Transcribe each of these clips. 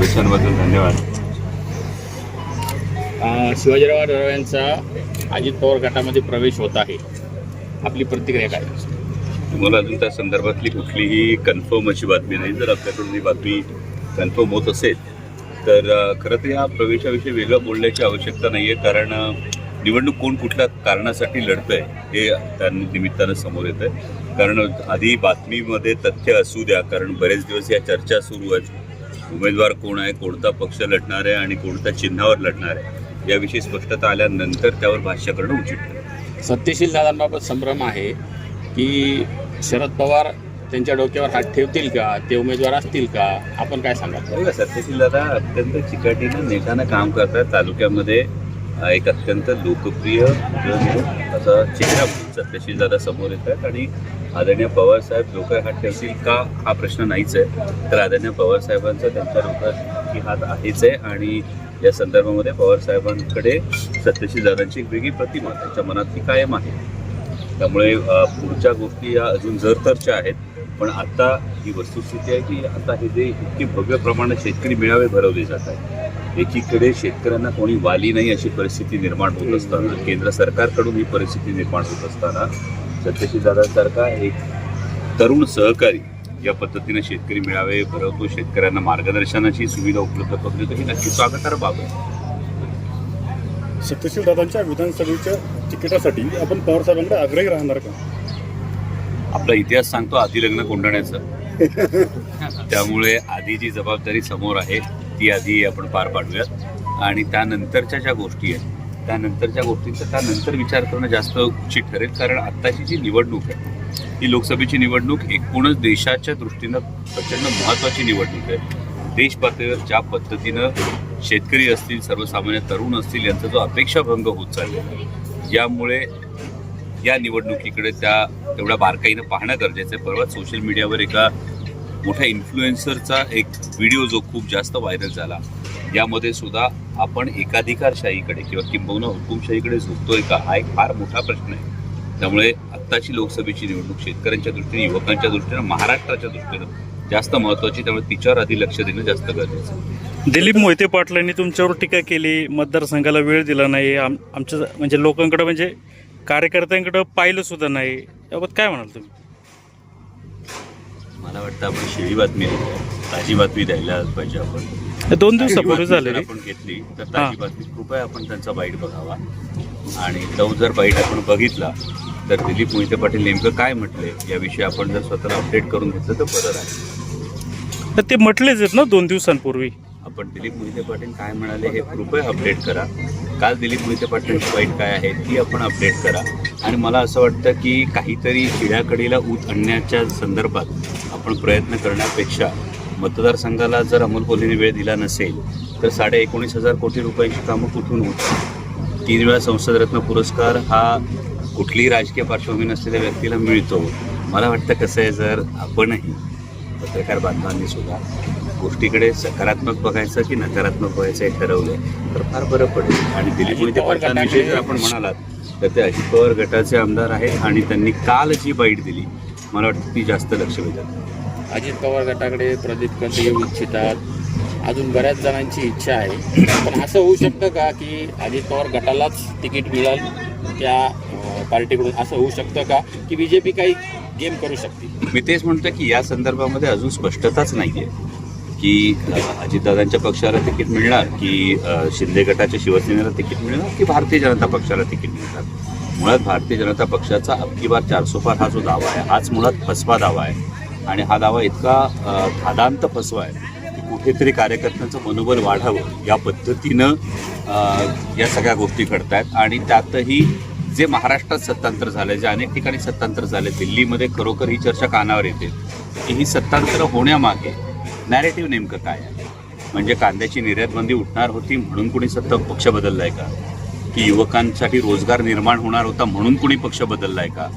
शुभेच्छांबद्दल धन्यवाद. शिवाजीराव राव यांचा अजित पवार गटामध्ये प्रवेश होत आहे. आपली प्रतिक्रिया काय? मला अजून त्या संदर्भातली कुठलीही कन्फर्म अशी बातमी नाही. जर आपल्याकडून ही बातमी कन्फर्म होत असेल तर खरं तर या प्रवेशाविषयी वेगळं बोलण्याची आवश्यकता नाही आहे कारण निवडणूक कोण कुठल्या कारणासाठी लढतंय हे त्या निमित्तानं समोर येतं आहे कारण आधी बातमीमध्ये तथ्य असू द्या. कारण बरेच दिवस या चर्चा सुरू आहेत. उमेदवार कोण आहे कोणता पक्ष लढणार आहे आणि कोणत्या चिन्हावर लढणार आहे याविषयी स्पष्टता आल्यानंतर त्यावर भाष्य करणं उचित सत्यशील दादांबाबत संभ्रम आहे की शरद पवार त्यांच्या डोक्यावर हात ठेवतील का? ते उमेदवार असतील का? आपण काय बघा सत्यशील दादा अत्यंत चिकाटीनं नेटानं काम करतात. तालुक्यामध्ये एक अत्यंत लोकप्रिय असा चेहरा सत्यशील दादा समोर येत आहेत आणि आदरणीय पवार साहेब डोक्यात हात ठेवतील का? हा प्रश्न नाहीच आहे. तर आदरणीय पवार साहेबांचा त्यांच्या डोक्यात ही हात आहेच आहे आणि या संदर्भामध्ये पवार साहेबांकडे सत्यशील दादांची एक वेगळी प्रतिमा त्यांच्या मनात ती कायम आहे. त्यामुळे पुढच्या गोष्टी या अजून जरतरच्या आहेत. पण आता ही वस्तुस्थिती आहे की आता हे जे इतके भव्य प्रमाणात शेतकरी मेळावे भरवले जात आहेत एकीकडे शेतकऱ्यांना कोणी वाली नाही अशी परिस्थिती निर्माण होत असताना केंद्र सरकारकडून ही परिस्थिती निर्माण होत असताना सत्यशील दादासारखा एक तरुण सहकारी या पद्धतीने शेतकरी मेळावे भरवतो शेतकऱ्यांना मार्गदर्शनाची सुविधा उपलब्ध करून देतो. ही नक्की स्वागतार्ह बाब. आहे सत्यशील दादांच्या विधानसभेच्या तिकिटासाठी आपण पवार साहेबांकडे आग्रही राहणार का? आपला इतिहास सांगतो आधी लग्न कोंडण्याचं त्यामुळे आधी जी जबाबदारी समोर आहे ती आधी आपण पार पाडूयात. आणि त्यानंतरच्या ज्या गोष्टी आहेत त्यानंतरच्या गोष्टींचा त्यानंतर विचार करणं जास्त उचित ठरेल. कारण आत्ताची जी निवडणूक आहे ही लोकसभेची निवडणूक एकूणच देशाच्या दृष्टीनं प्रचंड महत्त्वाची निवडणूक आहे. देश पातळीवर ज्या पद्धतीनं शेतकरी असतील सर्वसामान्य तरुण असतील यांचा जो अपेक्षाभंग होत चाललेला आहे यामुळे या निवडणुकीकडे त्या तेवढ्या बारकाईनं पाहणं गरजेचं आहे. परवा सोशल मीडियावर एका मोठ्या इन्फ्लुएन्सरचा एक व्हिडिओ जो खूप जास्त व्हायरल झाला. यामध्ये सुद्धा आपण एकाधिकारशाहीकडे किंवा किंबहुना हुकुमशाहीकडे झुकतोय का हा एक फार मोठा प्रश्न आहे. त्यामुळे आत्ताची लोकसभेची निवडणूक शेतकऱ्यांच्या दृष्टीने युवकांच्या दृष्टीनं महाराष्ट्राच्या दृष्टीनं जास्त महत्त्वाची त्यामुळे तिच्यावर आधी लक्ष देणं जास्त गरजेचं आहे. दिलीप मोहिते पाटलांनी तुमच्यावर टीका केली मतदारसंघाला वेळ दिला नाही आम आमच्या म्हणजे लोकांकडे म्हणजे कार्यकर्त्यांकडे पाहिलं सुद्धा नाही याबाबत काय म्हणाल तुम्ही? मला वाटतं आपण शिळी बातमी ताजी बातमी द्यायला पाहिजे आपण. दोन दिवसापूर्वी झाले आपण घेतली. तर. ताजी बातमी. कृपया आपण त्यांचा बाईट बघावा. आणि तो जर बाईट आपण बघितला तर दिलीप मोहिते पाटील नेमकं काय म्हटले? याविषयी आपण जर स्वतःला अपडेट करून घेतलं तर बरं राहील. तर ते म्हटलेच आहेत ना दोन दिवसांपूर्वी. आपण दिलीप मोहिते पाटील काय म्हणाले हे कृपया अपडेट करा. काल दिलीप मोहिते पाटलांची बाईट काय आहे ती आपण अपडेट करा. आणि मला असं वाटतं की काहीतरी चिड्याकडीला ऊत आणण्याच्या संदर्भात आपण प्रयत्न करण्यापेक्षा मतदारसंघाला जर अमोल कोल्हेने वेळ दिला नसेल तर साडे एकोणीस हजार कोटी रुपयांची कामं कुठून होत तीन वेळा संसदरत्न पुरस्कार हा कुठलीही राजकीय पार्श्वभूमी नसलेल्या व्यक्तीला मिळतो. मला वाटतं कसं आहे जर आपणही पत्रकार बांधवांनी सुद्धा गोष्टीकडे सकारात्मक बघायचं की नकारात्मक बघायचं हे ठरवलं तर फार बरं पडेल. आणि दिलीप मोहिते पाटलांविषयी जर आपण म्हणालात तर ते अजित पवार गटाचे आमदार आहेत आणि त्यांनी काल जी बाईट दिली मला वाटतं ती जास्त लक्ष वेधत अजित पवार गटाकडे प्रदीप कंटे येऊ इच्छितात. अजून बऱ्याच जणांची इच्छा आहे. पण असं होऊ शकतं का की अजित पवार गटालाच तिकीट मिळेल? त्या पार्टीकडून असं होऊ शकतं का की बी जे पी काही गेम करू शकते मी तेच म्हणतो की या संदर्भामध्ये अजून स्पष्टताच नाही आहे की अजितदादांच्या पक्षाला तिकीट मिळणार की शिंदे गटाच्या शिवसेनेला तिकीट मिळणार की भारतीय जनता पक्षाला तिकीट मिळणार? मुळात भारतीय जनता पक्षाचा अबकी बार चारसो पार हा जो दावा आहे हाच मुळात फसवा दावा आहे. आणि हा दावा इतका अ, फसवा आहे की कुठेतरी कार्यकर्त्यांचं मनोबल वाढावं या पद्धतीनं या सगळ्या गोष्टी घडतायत. आणि त्यातही जे महाराष्ट्रात सत्तांतर झालं जे अनेक ठिकाणी सत्तांतर झाले दिल्लीमध्ये खरोखर ही चर्चा कानावर येते की ही सत्तांतर होण्यामागे नॅरेटिव्ह नेमकं काय आहे? म्हणजे कांद्याची निर्यात बंदी उठणार होती म्हणून कुणी सत्ता पक्ष बदललाय का? की युवकांसाठी रोजगार निर्माण होणार होता म्हणून कुणी पक्ष बदललाय का?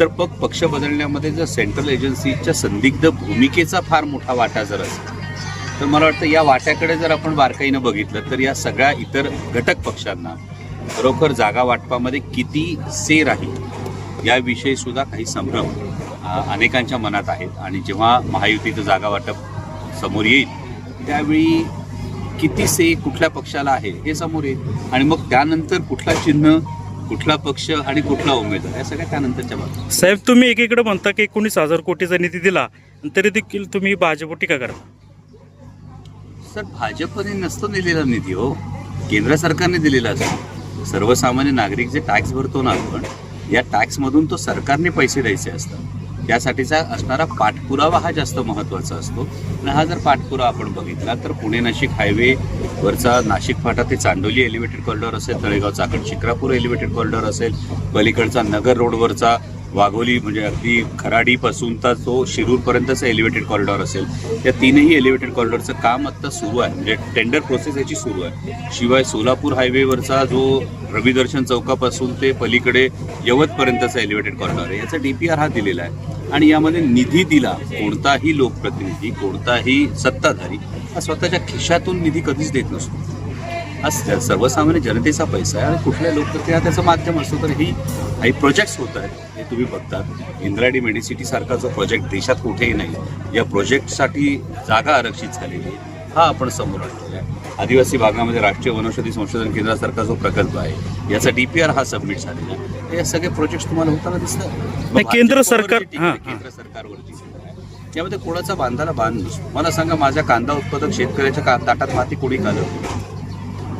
तर मग पक्ष बदलण्यामध्ये जर सेंट्रल एजन्सीच्या संदिग्ध भूमिकेचा फार मोठा वाटा जर असेल तर मला वाटतं या वाट्याकडे जर आपण बारकाईनं बघितलं तर या सगळ्या इतर घटक पक्षांना खरोखर जागा वाटपामध्ये किती से राहील याविषयी सुद्धा काही संभ्रम अनेकांच्या मनात आहेत. आणि जेव्हा महायुतीचं जागा वाटप समोर येईल त्यावेळी किती से कुठल्या पक्षाला आहे हे समोर येईल. आणि मग त्यानंतर कुठला चिन्ह कुठला पक्ष आणि कुठला उमेदवार या सगळ्या त्यानंतरच्या बाबी साहेब तुम्ही एकीकडे म्हणता की एकोणीस हजार कोटीचा निधी दिला तरी देखील तुम्ही भाजप टीका करा. सर भाजपने नसतो दिलेला निधी हो. केंद्र सरकारने दिलेला असतो. सर्वसामान्य नागरिक जे टॅक्स भरतो ना आपण या टॅक्समधून तो सरकारने पैसे द्यायचे असतात. त्यासाठीचा असणारा पाठपुरावा हा जास्त महत्त्वाचा असतो. आणि हा जर पाठपुरावा आपण बघितला तर पुणे नाशिक हायवेवरचा नाशिक फाटा ते चांडोली एलिव्हेटेड कॉरिडॉर असेल तळेगाव चाकण शिक्रापूर एलिव्हेटेड कॉरिडॉर असेल पलीकडचा नगर रोडवरचा वाघोली म्हणजे अगदी खराडीपासून तर तो शिरूरपर्यंतचा एलिव्हेटेड कॉरिडॉर असेल. या तीनही एलिव्हेटेड कॉरिडॉरचं काम आत्ता सुरू आहे. म्हणजे टेंडर प्रोसेस याची सुरू आहे. शिवाय सोलापूर हायवेवरचा जो रविदर्शन चौकापासून ते पलीकडे यवतपर्यंतचा एलिव्हेटेड कॉरिडॉर आहे याचा डी पी आर हा दिलेला आहे. आणि यामध्ये निधी दिला कोणताही लोकप्रतिनिधी कोणताही सत्ताधारी हा स्वतःच्या खिशातून निधी कधीच देत नसतो. हा सर्वसामान्य जनतेचा पैसा आहे आणि कुठल्या लोकप्रतिनिधी हा त्याचं माध्यम असतो तर ही काही प्रोजेक्ट्स होत आहेत. हे तुम्ही बघतात. इंद्राडी मेडिसिटी सारखा जो प्रोजेक्ट देशात कुठेही नाही या प्रोजेक्टसाठी जागा आरक्षित झालेली आहे. हा आपण समोर आणलेला आहे. आदिवासी भागामध्ये राष्ट्रीय वनौषधी संशोधन केंद्रासारखा जो प्रकल्प आहे याचा डीपीआर हा सबमिट झालेला आहे. हे सगळे प्रोजेक्ट तुम्हाला होताना दिसतात. केंद्र सरकार-. केंद्र आहे. यामध्ये कोणाचा बांधाला बांध नसतो. मला सांगा माझ्या कांदा उत्पादक शेतकऱ्याच्या का ताटात माती कोणी कालवली?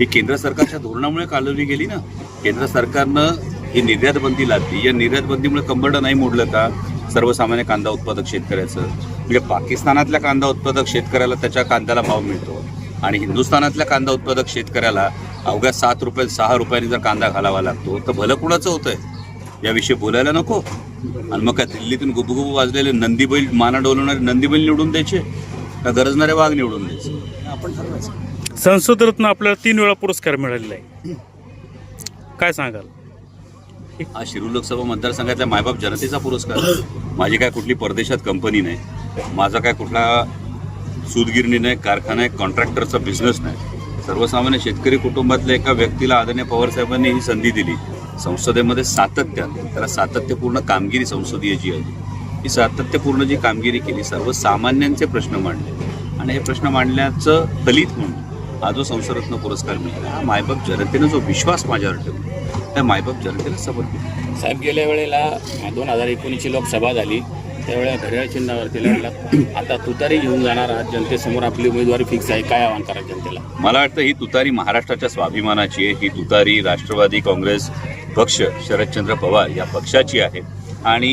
ही केंद्र सरकारच्या धोरणामुळे कालवली गेली ना? केंद्र सरकारनं ही निर्यात बंदी लादली या निर्यात बंदीमुळे कंबरडं नाही मोडलं का? सर्वसामान्य कांदा उत्पादक शेतकऱ्याचं. म्हणजे पाकिस्तानातल्या कांदा उत्पादक शेतकऱ्याला त्याच्या कांद्याला भाव मिळतो. आणि हिंदुस्थानातल्या कांदा उत्पादक शेतकऱ्याला अवघ्या सात रुपये सहा रुपयांनी जर कांदा घालावा लागतो तर भलं कुणाचं होतंय? याविषयी बोलायला नको. आणि मग काय दिल्लीतून गुबगुबू वाजलेले नंदीबैल माना डोलवणारे नंदीबैल निवडून द्यायचे? का गरजणारे वाघ निवडून द्यायचे? आपण ठरवायचं. संसद रत्न आपल्याला तीन वेळा पुरस्कार मिळालेला आहे. काय सांगाल? हा शिरूर लोकसभा मतदारसंघातल्या मायबाप जनतेचा पुरस्कार. माझी काय कुठली परदेशात कंपनी नाही. माझा काय कुठला सूदगिरणी नाही कारखाना आहे कॉन्ट्रॅक्टरचा बिझनेस नाही. सर्वसामान्य शेतकरी कुटुंबातल्या एका व्यक्तीला आदरणीय पवार साहेबांनी ही संधी दिली. संसदेमध्ये सातत्यात त्याला सातत्यपूर्ण कामगिरी संसदीय जी आहे ही सातत्यपूर्ण जी कामगिरी केली सर्वसामान्यांचे प्रश्न मांडले. आणि हे प्रश्न मांडण्याचं दलित म्हणून हा जो संसदरत्न पुरस्कार मिळाला हा मायबाप जनतेनं जो विश्वास माझ्यावर ठेवला त्या मायबाप जनतेला समर्पित साहेब गेल्या वेळेला दोन हजार एकोणीसची लोकसभा झाली. त्यावेळेला घड्याळ चिन्हावरती लढला आता तुतारी घेऊन जाणार आहात. जनतेसमोर आपली उमेदवारी फिक्स आहे. काय आव्हान करा जनतेला? मला वाटतं ही तुतारी महाराष्ट्राच्या स्वाभिमानाची आहे. ही तुतारी राष्ट्रवादी काँग्रेस पक्ष शरदचंद्र पवार या पक्षाची आहे. आणि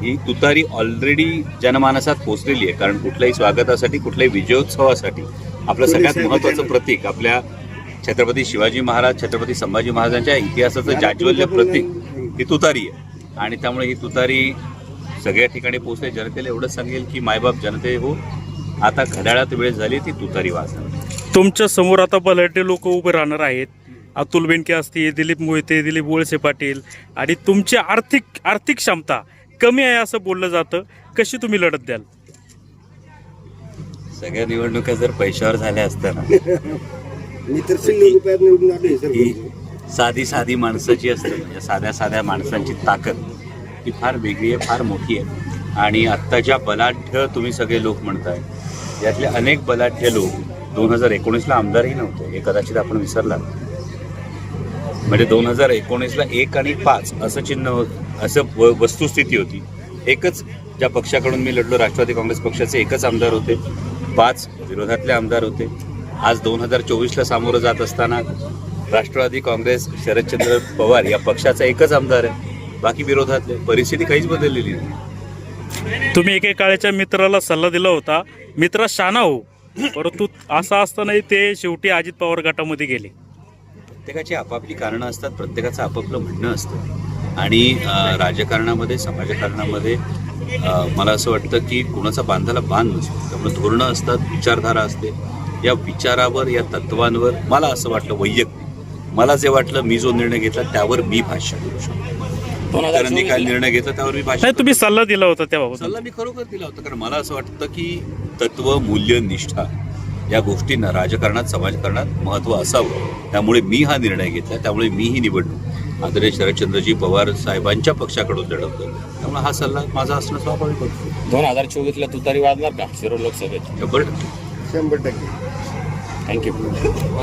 ही तुतारी ऑलरेडी जनमानसात पोचलेली आहे. कारण कुठल्याही स्वागतासाठी कुठल्याही विजयोत्सवासाठी आपलं सगळ्यात महत्त्वाचं प्रतीक आपल्या छत्रपती शिवाजी महाराज छत्रपती संभाजी महाराजांच्या इतिहासाचं जाज्वल्य प्रतीक ही तुतारी आहे. आणि त्यामुळे ही तुतारी सगळ्या ठिकाणी पोचते जनतेला एवढंच सांगेल की मायबाप जनते हो. आता घड्याळात वेळ झाली ती तुतारी वाजणार तुमच्यासमोर आता बलाढ्य लोक उभे राहणार आहेत. अतुल बेनके असतील दिलीप मोहिते दिलीप वळसे पाटील. आणि तुमची आर्थिक आर्थिक क्षमता कमी आहे असं बोललं जातं. कशी तुम्ही लढत द्याल? सगळ्या निवडणुका जर पैशावर झाल्या असत्या ना मी तर शंभर रुपयात निवडून आले सर ही साधी साधी माणसाची असते म्हणजे साध्या साध्या माणसांची ताकद ही फार वेगळी आहे फार मोठी आहे. आणि आत्ता ज्या बलाढ्य तुम्ही सगळे लोक म्हणताय यातले अनेक बलाढ्य लोक दोन हजार एकोणीसला आमदारही नव्हते हे कदाचित आपण विसरला म्हणजे दोन हजार एकोणीसला एक आणि पाच असं चिन्ह असं व- वस्तुस्थिती होती. एकच ज्या पक्षाकडून मी लढलो राष्ट्रवादी काँग्रेस पक्षाचे एकच आमदार होते पाच विरोधातले आमदार होते. आज दोन हजार चोवीसला सामोरं जात असताना राष्ट्रवादी काँग्रेस शरदचंद्र पवार या पक्षाचा एकच आमदार आहे. बाकी विरोधातले परिस्थिती काहीच बदललेली नाही. तुम्ही एकेकाळच्या मित्राला सल्ला दिला होता. मित्रा शाना हो परंतु असं असतानाही ते शेवटी अजित पवार गटामध्ये गेले. प्रत्येकाची आपापली कारणं असतात प्रत्येकाचं आपापलं म्हणणं असतं. आणि राजकारणामध्ये समाजकारणामध्ये मला असं वाटतं की कुणाचा बांधाला बांध नसतो. त्यामुळे धोरणं असतात विचारधारा असते. या विचारावर या तत्वांवर मला असं वाटलं वैयक्तिक. मला जे वाटलं मी जो निर्णय घेतला त्यावर मी भाष्य करू शकतो. इतरांनी काय निर्णय घेतला त्यावर मी भाष्य नाही तुम्ही सल्ला दिला होता त्याबाबत सल्ला मी खरोखर दिला होता कारण मला असं वाटतं की तत्व मूल्य निष्ठा या गोष्टींना राजकारणात समाजकारणात महत्त्व असावं. त्यामुळे मी हा निर्णय घेतला त्यामुळे मी ही निवडणूक आदरणीय शरदचंद्रजी पवार साहेबांच्या पक्षाकडून लढवतो. त्यामुळे हा सल्ला माझा असणं स्वाभाविक होतं. दोन हजार चोवीसला तुतारी वाजणार का? शिरूर लोकसभेत. शंभर टक्के. शंभर टक्के थँक्यू